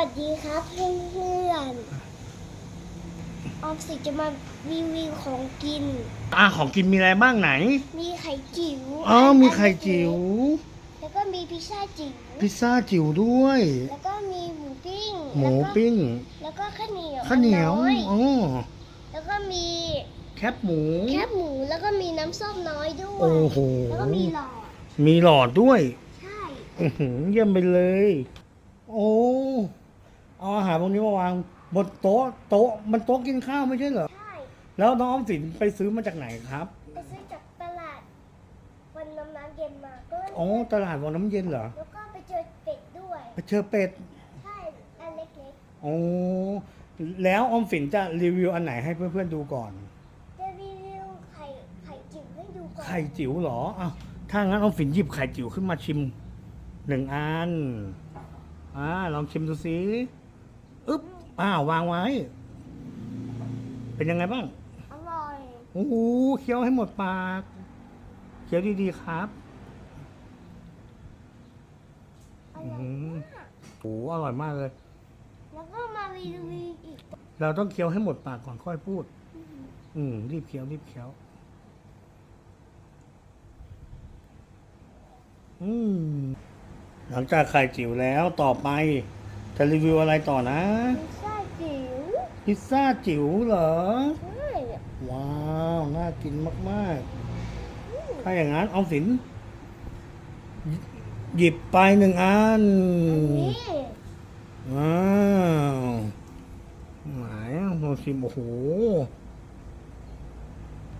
วัสดีครับเพื่อนๆออมสิจะมารีวิวของกิน อะของกินมีอะไรบ้างไหน มีไข่จิ๋วอ๋อมีไข่จิ๋ว แล้วก็มีพิซซ่าจิ๋ว พิซซ่าจิ๋วด้วย แล้วก็มีหมูปิ้ง หมูแล้วก็ปิ้ง แล้วก็ข้าวเหนียวข้าวเหนียวน้อยอ๋อแล้วก็มี แคบหมู แคบหมู แล้วก็มีน้ำส้มน้อยด้วย โอ้โห แล้วก็มีหลอด มีหลอดด้วย ใช่อื้อหือเยี่ยมไปเลย โอ้ เอาอาหารพวกนี้มาวางบนโต๊ะโต๊ะมันโต๊ะกินข้าวไม่ใช่เหรอ ใช่ แล้วน้องออมสินไปซื้อมาจากไหนครับ ไปซื้อจากตลาด วันน้ำน้ำเย็นมาก็อ๋อตลาดวังน้ำเย็นเหรอ แล้วก็ไปเจอเป็ดด้วย ไปเจอเป็ด ใช่อันเล็กอ๋อแล้วออมสินจะรีวิวอันไหนให้เพื่อนๆดูก่อน ๆจะรีวิวไข่ไข่จิ๋วให้ดูก่อนไข่จิ๋วเหรออ้าวถ้างั้นเอาฝินหยิบไข่จิ๋วขึ้นมาชิมหนึ่งอัน อ่าลองชิมดูสิ อึ๊บอ้าววางไว้ เป็นยังไงบ้างอร่อยโอ้โหเคี้ยวให้หมดปากเคี้ยวดีๆครับออืร่อยมมากโอ้โหอร่อยมากเลย แล้วก็มารีวิวอีกเราต้องเคี้ยวให้หมดปากก่อนค่อยพูด อืม รีบเคี้ยวรีบเคี้ยว อืม หลังจากไข่จิ๋วแล้วต่อไป จะรีวิวอะไรต่อนะ พิซซ่าจิ๋วพิซซ่าจิ๋วเหรอ ใช่ว้าว น่ากินมาก ๆ ถ้าอย่างนั้นออมสิน หยิบไปหนึ่งอันนี่ว้าวไหนลองชิมโอ้โห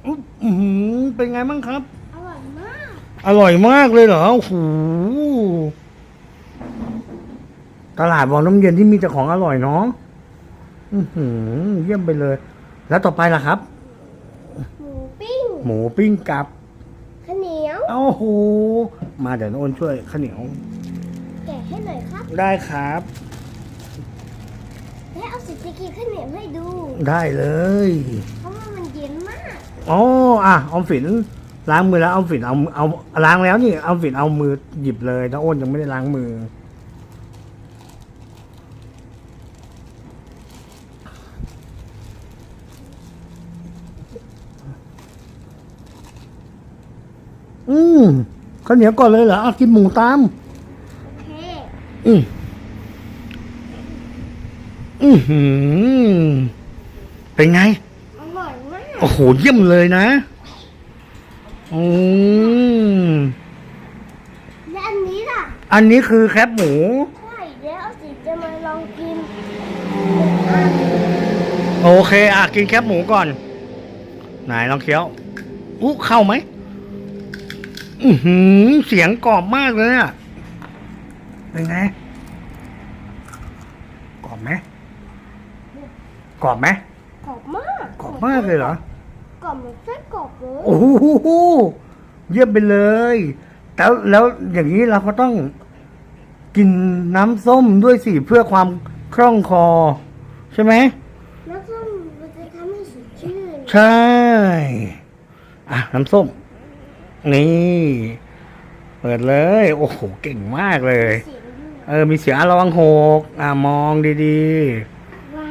อุ๊บอื้อหือเป็นไงบ้างครับ อร่อยมาก อร่อยมากเลยเหรอโอ้โห ตลาดวังน้ำเย็นที่มีแต่ของอร่อยเนาะอือหือเยี่ยมไปเลย แล้วต่อไปล่ะครับ หมูปิ้งหมูปิ้งกับข้าวเหนียว โอ้โหมาเดี๋ยวน้องอ้นช่วยข้าวเหนียว แกะให้หน่อยครับ ได้ครับ และเอาสิจะกินข้าวเหนียวให้ดู ได้เลย เพราะว่ามันเย็นมาก อ๋ออะออมฝินล้างมือแล้วออมฝินเอาเอาล้างแล้วนี่ออมฝินเอามือหยิบเลยน้องอ้นยังไม่ได้ล้างมือ อืมข้าวเหนียวก่อนเลยเหรอเอากินหมูตามโอเคอืมอือหือเป็นไง อร่อยมากโอ้โห เยี่ยมเลยนะ อืม และอันนี้ล่ะอันนี้คือแคบหมู ใช่แล้วเอาสิจะมาลองกินหนึ่งอันโอเค อะ กินแคบหมูก่อน ไหนลองเคี้ยว อู้เข้าไหม อือหือ เสียงกรอบมากเลยอะ เป็นไง กรอบไหมกรอบไหมกรอบมากกรอบมากเลยเหรอ กรอบเหมือนไส้กรอบเลยโอ้โหเยี่ยมไปเลยแต่แล้วอย่างนี้เราก็ต้องกินน้ำส้มด้วยสิเพื่อความคล่องคอ ใช่ไหมน้ำส้มมันจะทำให้สดชื่น ใช่ อะ น้ำส้ม นี่ เปิดเลย โอ้โห เก่งมากเลยเสียงด้วยเออ มีเสียงอะระวังหก อะมองดีว้าว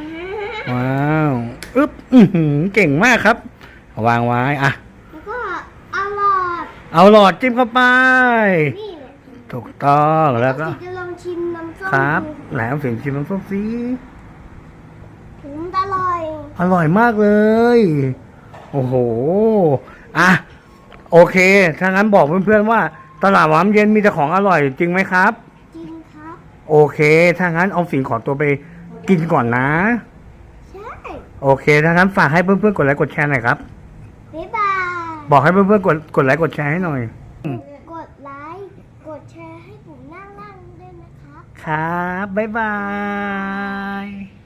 ๆว้าวอึ๊บอือหือเก่งมากครับ วางไว้ อะ แล้วก็อร่อยเอาหลอดจิ้มเข้าไป นี่แหละถูกต้องแล้วก็สิจะลองชิมน้ำส้มครับดูไหนเอาเสียงชิมน้ำส้มสิถึงอร่อย อร่อยมากเลย โอ้โห อะ โอเค ถ้างั้นบอกเพื่อนๆว่า ตลาดหวานเย็นมีแต่ของอร่อยจริงไหมครับ จริงครับ โอเค ถ้างั้นเอาสิงขอตัวไปกินก่อนนะ ใช่ โอเค ถ้างั้นฝากให้เพื่อนๆกดไลค์กดแชร์หน่อยครับ บ๊ายบาย บอกให้เพื่อนๆกดกดไลค์กดแชร์ให้หน่อย กดไลค์ กดแชร์ให้ผมล่างๆด้วยนะครับครับ บ๊ายบาย